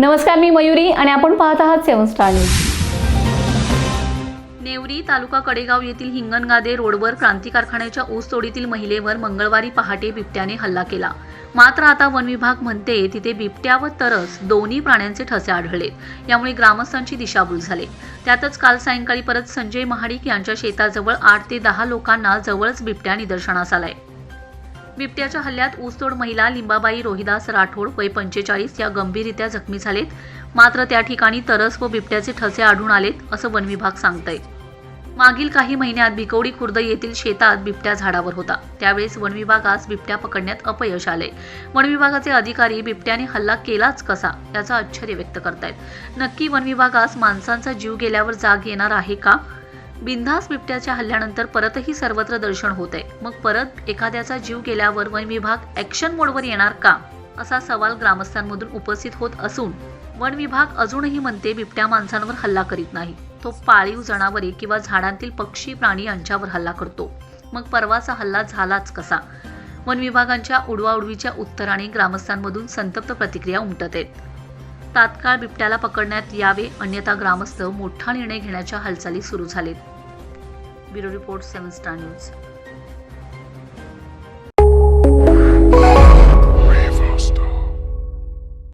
नमस्कार मी मयुरी आणि आपण पाहत आहात seven star news. Nevari taluka Kadegaon येथील हिंगणगादे रोडवर क्रांती कारखान्याच्या ऊस तोडीतील महिलेवर मंगळवारी पहाटे बिबट्याने हल्ला केला. मात्र आता वन विभाग म्हणते तिथे बिबट्या व तरस दोन्ही प्राण्यांचे ठसे आढळले यामुळे ग्रामस्थांची दिशाभूल झाली. त्यातच काल सायंकाळी परत संजय महाडिक यांच्या शेताजवळ आठ ते दहा लोकांना जवळच बिबट्या निदर्शनास आलाय. बिबट्याच्या हल्ल्यात ऊसतोड महिला लिंबाबाई रोहिदास राठोड वय पंचेचाळीस या गंभीररित्या जखमी झालेत. मात्र त्या ठिकाणी तरस व बिबट्याचे ठसे आढळून आलेत असं वन विभाग सांगतंय. मागील काही महिन्यात भिकवडी खुर्द येथील शेतात बिबट्या झाडावर होता. त्यावेळेस वन विभागास बिबट्या पकडण्यात अपयश आले वन विभागाचे अधिकारी बिबट्याने हल्ला केलाच कसा याचं आश्चर्य व्यक्त करतायत. नक्की वन विभागास माणसांचा जीव गेल्यावर जाग येणार आहे का? बिनधास बिबट्याच्या हल्ल्यानंतर परतही सर्वत्र दर्शन होत आहे मग परत एखाद्याचा जीव गेल्यावर वन विभाग ॲक्शन मोडवर येणार का? असा सवाल ग्रामस्थांमधून उपस्थित होत असून वन विभाग अजूनही म्हणते बिबट्या माणसांवर हल्ला करीत नाही. तो पाळीव जनावरे किंवा झाडांतील पक्षी प्राणी यांच्यावर हल्ला करतो. मग परवाचा हल्ला झालाच कसा? वन विभागांच्या उडवाउडवीच्या उत्तराने ग्रामस्थांमधून संतप्त प्रतिक्रिया उमटत आहेत. तात्काळ बिबट्याला पकडण्यात यावे अन्यथा ग्रामस्थ मोठा निर्णय घेण्याच्या हालचाली सुरू झालेत. Bureau report seven star news.